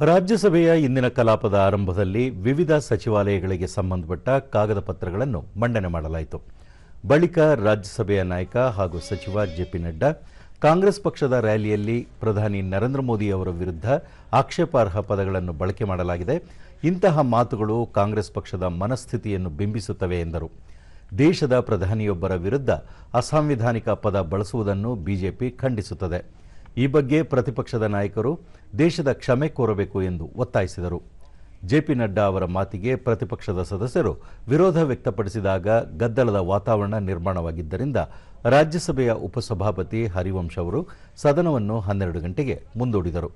ರಾಜ್ಯಸಭೆಯ ಇಂದಿನ ಕಲಾಪದ ಆರಂಭದಲ್ಲಿ ವಿವಿಧ ಸಚಿವಾಲಯಗಳಿಗೆ ಸಂಬಂಧಪಟ್ಟ ಕಾಗದ ಪತ್ರಗಳನ್ನು ಮಂಡನೆ ಮಾಡಲಾಯಿತು. ಬಳಿಕ ರಾಜ್ಯಸಭೆಯ ನಾಯಕ ಹಾಗೂ ಸಚಿವ ಜೆಪಿ ನಡ್ಡಾ, ಕಾಂಗ್ರೆಸ್ ಪಕ್ಷದ ರ್ಯಾಲಿಯಲ್ಲಿ ಪ್ರಧಾನಿ ನರೇಂದ್ರ ಮೋದಿ ಅವರ ವಿರುದ್ಧ ಆಕ್ಷೇಪಾರ್ಹ ಪದಗಳನ್ನು ಬಳಕೆ ಮಾಡಲಾಗಿದೆ. ಇಂತಹ ಮಾತುಗಳು ಕಾಂಗ್ರೆಸ್ ಪಕ್ಷದ ಮನಸ್ಥಿತಿಯನ್ನು ಬಿಂಬಿಸುತ್ತವೆ ಎಂದರು. ದೇಶದ ಪ್ರಧಾನಿಯೊಬ್ಬರ ವಿರುದ್ಧ ಅಸಾಂವಿಧಾನಿಕ ಪದ ಬಳಸುವುದನ್ನು ಬಿಜೆಪಿ ಖಂಡಿಸುತ್ತದೆ. ಈ ಬಗ್ಗೆ ಪ್ರತಿಪಕ್ಷದ ನಾಯಕರು ದೇಶದ ಕ್ಷಮೆ ಕೋರಬೇಕು ಎಂದು ಒತ್ತಾಯಿಸಿದರು. ಜೆಪಿ ನಡ್ಡಾ ಅವರ ಮಾತಿಗೆ ಪ್ರತಿಪಕ್ಷದ ಸದಸ್ಯರು ವಿರೋಧ ವ್ಯಕ್ತಪಡಿಸಿದಾಗ ಗದ್ದಲದ ವಾತಾವರಣ ನಿರ್ಮಾಣವಾಗಿದ್ದರಿಂದ ರಾಜ್ಯಸಭೆಯ ಉಪಸಭಾಪತಿ ಹರಿವಂಶ್ ಅವರು ಸದನವನ್ನು ಹನ್ನೆರಡು ಗಂಟೆಗೆ ಮುಂದೂಡಿದರು.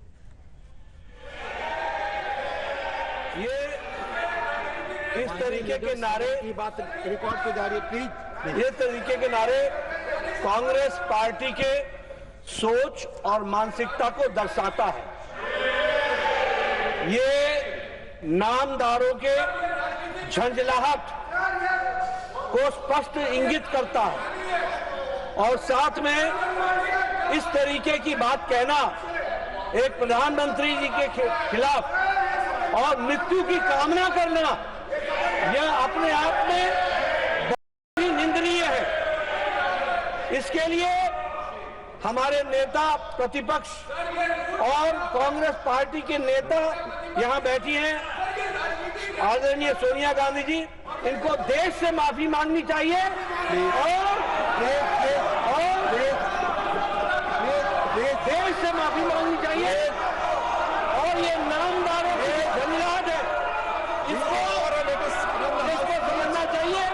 ಕಾಂಗ್ರೆಸ್ ಪಾರ್ಟಿ सोच और मानसिकता को दर्शाता है। ये नामदारों के झंझलाहट को स्पष्ट इंगित करता है। और साथ में इस तरीके की बात कहना एक प्रधानमंत्री जी के खिलाफ और मृत्यु की कामना करना, यह अपने आप में बहुत ही निंदनीय है। इसके लिए हमारे नेता प्रतिपक्ष और कांग्रेस पार्टी के नेता यहाँ बैठी हैं। आदरणीय सोनिया गांधी जी, इनको देश से माफ़ी मांगनी चाहिए और देश से माफ़ी मांगनी चाहिए। और ये नामदारों की झंझलाहट है। इसको समझना चाहिए।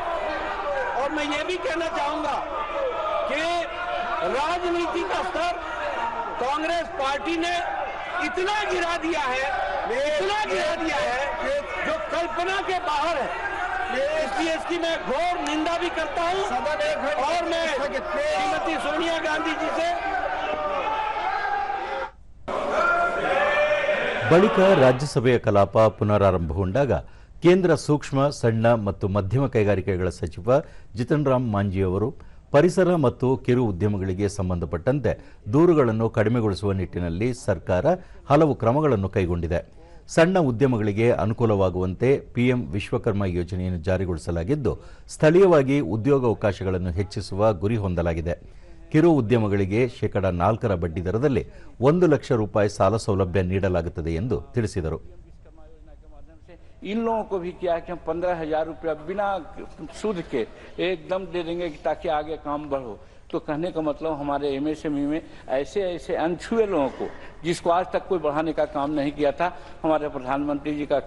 और मैं ये भी कहना चाहूँगा कि राजनीति का स्तर कांग्रेस पार्टी ने इतना गिरा दिया है इतना गिरा दिया है जो कल्पना के बाहर है इसलिए इसकी मैं घोर निंदा भी करता हूं सदन एक घंटे और मैं स्थगित। श्रीमती सोनिया गांधी जी से ಬಳಿಕ ರಾಜ್ಯಸಭೆಯ ಕಲಾಪ ಪುನರಾರಂಭಗೊಂಡಾಗ ಕೇಂದ್ರ ಸೂಕ್ಷ್ಮ ಸಣ್ಣ ಮತ್ತು ಮಧ್ಯಮ ಕೈಗಾರಿಕೆಗಳ ಸಚಿವ ಜಿತನ್ ರಾಮ್ ಮಾಂಜಿ ಅವರು ಪರಿಸರ ಮತ್ತು ಕಿರು ಉದ್ಯಮಗಳಿಗೆ ಸಂಬಂಧಪಟ್ಟಂತೆ ದೂರುಗಳನ್ನು ಕಡಿಮೆಗೊಳಿಸುವ ನಿಟ್ಟಿನಲ್ಲಿ ಸರ್ಕಾರ ಹಲವು ಕ್ರಮಗಳನ್ನು ಕೈಗೊಂಡಿದೆ. ಸಣ್ಣ ಉದ್ಯಮಗಳಿಗೆ ಅನುಕೂಲವಾಗುವಂತೆ ಪಿಎಂ ವಿಶ್ವಕರ್ಮ ಯೋಜನೆಯನ್ನು ಜಾರಿಗೊಳಿಸಲಾಗಿದ್ದು, ಸ್ಥಳೀಯವಾಗಿ ಉದ್ಯೋಗಾವಕಾಶಗಳನ್ನು ಹೆಚ್ಚಿಸುವ ಗುರಿ ಹೊಂದಲಾಗಿದೆ. ಕಿರು ಉದ್ಯಮಗಳಿಗೆ ಶೇಕಡ ನಾಲ್ಕರ ಬಡ್ಡಿ ದರದಲ್ಲಿ ಒಂದು ಲಕ್ಷ ರೂಪಾಯಿ ಸಾಲ ಸೌಲಭ್ಯ ನೀಡಲಾಗುತ್ತದೆ ಎಂದು ತಿಳಿಸಿದರು. इन लोगों को भी किया है कि हम पंद्रह हज़ार रुपया बिना सूद के एकदम दे देंगे ताकि आगे काम बढ़ो। तो कहने का मतलब हमारे एमएसएमई में ऐसे ऐसे अनछुए लोगों को, जिसको आज तक कोई बढ़ाने का काम नहीं किया था, हमारे प्रधानमंत्री जी का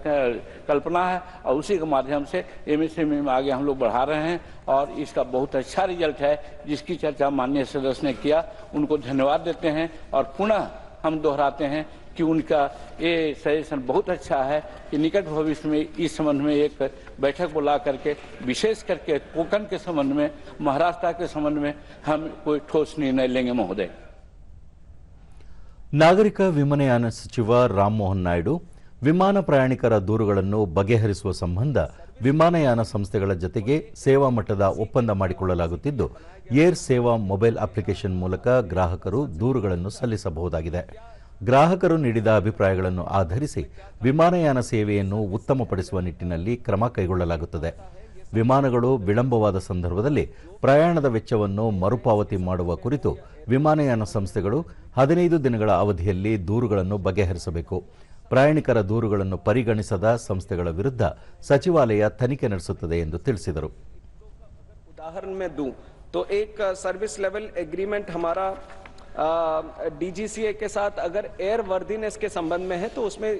कल्पना है, और उसी के माध्यम से एमएसएमई में आगे हम लोग बढ़ा रहे हैं, और इसका बहुत अच्छा रिज़ल्ट है, जिसकी चर्चा माननीय सदस्य ने किया। उनको धन्यवाद देते हैं, और पुनः हम दोहराते हैं कि उनका ये सजेशन बहुत अच्छा है कि निकट भविष्य में इस संबंध में एक बैठक बुला करके विशेष करके कोकन के संबंध में महाराष्ट्र के संबंध में हम कोई ठोस निर्णय लेंगे महोदय ನಾಗರಿಕ ವಿಮಾನಯಾನ ಸಚಿವ ರಾಮಮೋಹನ್ ನಾಯ್ಡು ವಿಮಾನ ಪ್ರಯಾಣಿಕರ ದೂರುಗಳನ್ನು ಬಗೆಹರಿಸುವ ಸಂಬಂಧ ವಿಮಾನಯಾನ ಸಂಸ್ಥೆಗಳ ಜತೆಗೆ ಸೇವಾ ಮಟ್ಟದ ಒಪ್ಪಂದ ಮಾಡಿಕೊಳ್ಳಲಾಗುತ್ತಿದ್ದು ಏರ್ ಸೇವಾ ಮೊಬೈಲ್ ಅಪ್ಲಿಕೇಶನ್ ಮೂಲಕ ಗ್ರಾಹಕರು ದೂರುಗಳನ್ನು ಸಲ್ಲಿಸಬಹುದಾಗಿದೆ ಗ್ರಾಹಕರು ನೀಡಿದ ಅಭಿಪ್ರಾಯಗಳನ್ನು ಆಧರಿಸಿ ವಿಮಾನಯಾನ ಸೇವೆಯನ್ನು ಉತ್ತಮಪಡಿಸುವ ನಿಟ್ಟಿನಲ್ಲಿ ಕ್ರಮ ಕೈಗೊಳ್ಳಲಾಗುತ್ತದೆ ವಿಮಾನಗಳು ವಿಳಂಬವಾದ ಸಂದರ್ಭದಲ್ಲಿ ಪ್ರಯಾಣದ ವೆಚ್ಚವನ್ನು ಮರುಪಾವತಿ ಮಾಡುವ ಕುರಿತು ವಿಮಾನಯಾನ ಸಂಸ್ಥೆಗಳು ಹದಿನೈದು ದಿನಗಳ ಅವಧಿಯಲ್ಲಿ ದೂರುಗಳನ್ನು ಬಗೆಹರಿಸಬೇಕು ಪ್ರಯಾಣಿಕರ ದೂರುಗಳನ್ನು ಪರಿಗಣಿಸದ ಸಂಸ್ಥೆಗಳ ವಿರುದ್ಧ ಸಚಿವಾಲಯ ತನಿಖೆ ನಡೆಸುತ್ತದೆ ಎಂದು ತಿಳಿಸಿದರು उदाहरण में दूं तो एक सर्विस लेवल एग्रीमेंट हमारा डीजीसीए के साथ अगर एयर वर्दीनेस के संबंध में है तो उसमें अ,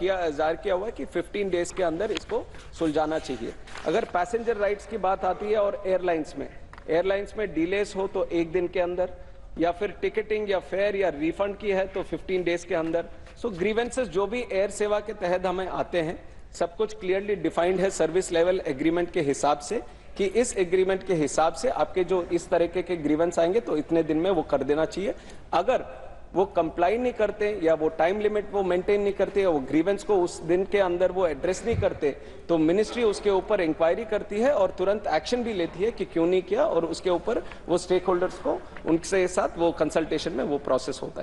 किया ज़ाहिर किया हुआ है कि 15 डेज़ के अंदर इसको सुलझाना चाहिए। अगर पैसेंजर राइट्स की बात आती है और एयरलाइंस में एयरलाइंस में डिलेस हो तो एक दिन के अंदर या फिर टिकटिंग या फेयर या रिफंड की है तो 15 डेज़ के अंदर। सो ग्रीवेंसेस जो भी एयर सेवा के तहत हमें आते हैं सब कुछ क्लियरली डिफाइंड है सर्विस लेवल एग्रीमेंट के हिसाब से। कि इस एग्रीमेंट के हिसाब से आपके जो इस तरीके के ग्रीवेंस आएँगे तो इतने दिन में वो कर देना चाहिए। अगर वो कंप्लाई नहीं करते, या वो टाइम लिमिट वो मेंटेन नहीं करते, या वो ग्रीवेंस को उस दिन के अंदर वो एड्रेस नहीं करते तो मिनिस्ट्री उसके ऊपर इंक्वायरी करती है और तुरंत एक्शन भी लेती है कि क्यों नहीं किया, और उसके ऊपर वो स्टेक होल्डर्स को उनके साथ वो कंसल्टेशन में वो प्रोसेस होता है।